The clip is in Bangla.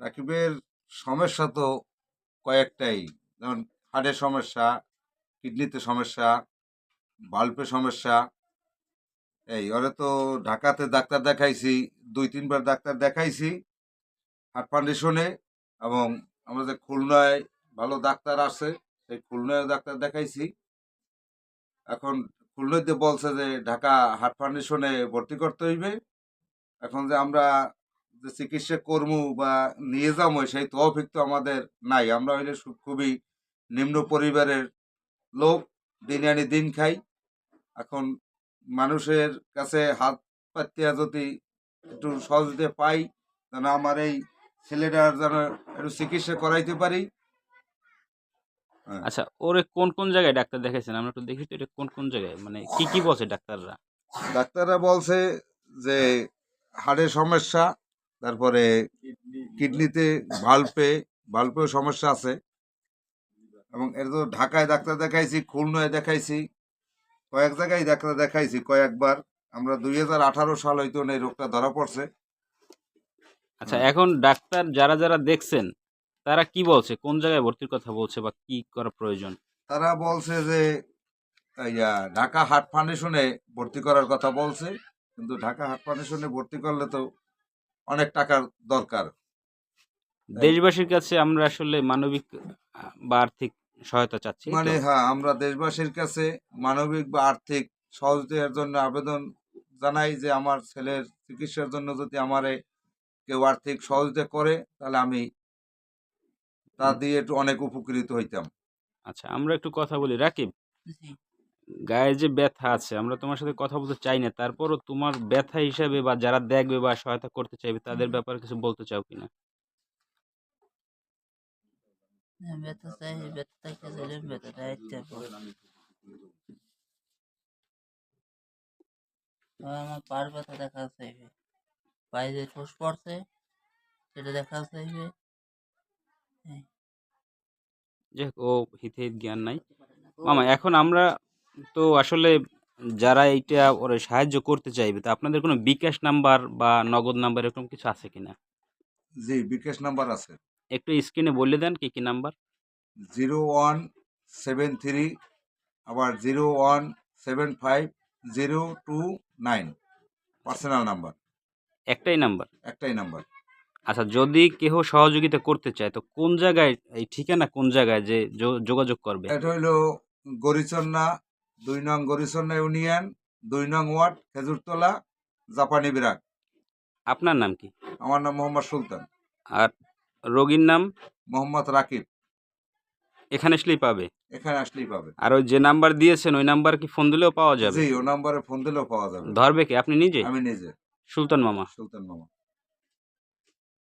রাকিবের সমস্যা তো কয়েকটাই। যেমন হার্টের সমস্যা, কিডনিতে সমস্যা বাল্বের সমস্যা। এই, ওরে তো ঢাকাতে ডাক্তার দেখাইছি, দুই, তিনবার ডাক্তার দেখাইছি হার্ট ফাউন্ডেশনে এবং আমাদের খুলনায় ভালো ডাক্তার আছে, সেই খুলনায় ডাক্তার দেখাইছি। এখন খুলনাতে বলছে যে ঢাকা হার্ট ফাউন্ডেশনে ভর্তি করতে হইবে, এখন যে আমরা যে চিকিৎসা কর্ম বা নিয়ে যাব সেই তৌফিক তো আমাদের নাই। আমরা হইলে খুবই নিম্ন পরিবারের লোক দিন আনি দিন খাই। এখন মানুষের কাছে হাত পাতিয়া যদি একটু সহজতে পাই যেন আমার এই ছেলেটার যেন একটু চিকিৎসা করাইতে পারি। আচ্ছা ওরে কোন কোন জায়গায় ডাক্তার দেখাইছেন? আমরা একটু দেখি তো এটা কোন কোন জায়গায়? মানে কি কি বলছে ডাক্তাররা? ডাক্তাররা বলছে যে হাড়ের সমস্যা তারপরে কিডনিতে ভাল্পে ভাল্পেও সমস্যা আছে। এবং এর তো ঢাকায় ডাক্তার দেখাইছি খুলনায় দেখাইছি কয়েক জায়গায় ডাক্তার দেখাইছি কয়েকবার। আমরা দুই হাজার আঠারো সাল হয়তো এই রোগটা ধরা পড়ছে। আচ্ছা এখন ডাক্তার যারা যারা দেখছেন তারা কি বলছে? কোন জায়গায় ভর্তির কথা বলছে বা কি করা প্রয়োজন? তারা বলছে যে ঢাকা হার্ট ফাউন্ডেশনে ভর্তি করার কথা বলছে। কিন্তু ঢাকা হার্ট ফাউন্ডেশনে ভর্তি করলে তো অনেক টাকার দরকার। দেশবাসীর কাছে আমরা আসলে মানবিক বা আর্থিক সহায়তা চাচ্ছি মানে হ্যাঁ আমরা দেশবাসীর কাছে মানবিক বা আর্থিক সহযোগিতার জন্য আবেদন জানাই যে আমার ছেলের চিকিৎসার জন্য যদি আমারে কেউ আর্থিক সহযোগিতা করে তাহলে আমি তা দিয়ে একটু অনেক উপকৃত হইতাম। আচ্ছা আমরা একটু কথা বলি। রাকিব? গায়ে যে ব্যথা আছে আমরা তোমার সাথে কথা বলতে চাই না। তারপরও তোমার ব্যথা হিসাবে বা যারা দেখবে বা সহায়তা করতে চাইবে তাদের ব্যাপারে কিছু বলতে চাও কিনা? ব্যথা চাই ব্যথা থেকে ব্যথাটা আইতে হবে। আর আমার পার ব্যথা দেখা চাইবে। পায়ে যে ঠোস পড়ছে সেটা দেখা চাইবে। যে ও হিতে জ্ঞান নাই। মামা এখন আমরা তো আসলে যারা এইটা ওরা সাহায্য করতে চাইবে তা আপনাদের কোনো বিকাশ নাম্বার বা নগদ নাম্বার এরকম কিছু আছে কিনা? জি বিকাশ নাম্বার আছে। একটু স্ক্রিনে বলে দেন কি কি number? Zero one seven three আবার zero one seven five zero two nine personal number. একটাই নাম্বার? একটাই নাম্বার। আচ্ছা যদি কেহ সহযোগিতা করতে চায় তো কোন জায়গায় এই ঠিকানা কোন জায়গায় যে যোগাযোগ করবে? এটা হইল গরিচন্না দুই নং গরিচন্না ইউনিয়ন দুই নং ওয়ার্ড খেজুরতলা জাপানি বিরাট। আপনার নাম কি? আমার নাম মোহাম্মদ সুলতান। আর রোগীর নাম? মোহাম্মদ রাকিব। এখানে আসলেই পাবে? এখানে আসলেই পাবে। আর ওই যে নাম্বার দিয়েছেন ওই নাম্বার কি ফোন দিলেও পাওয়া যাবে? জি ও নাম্বারে ফোন দিলেও পাওয়া যাবে। ধরবে কি? আপনি নিজে? আমি নিজে। সুলতান মামা। সুলতান মামা।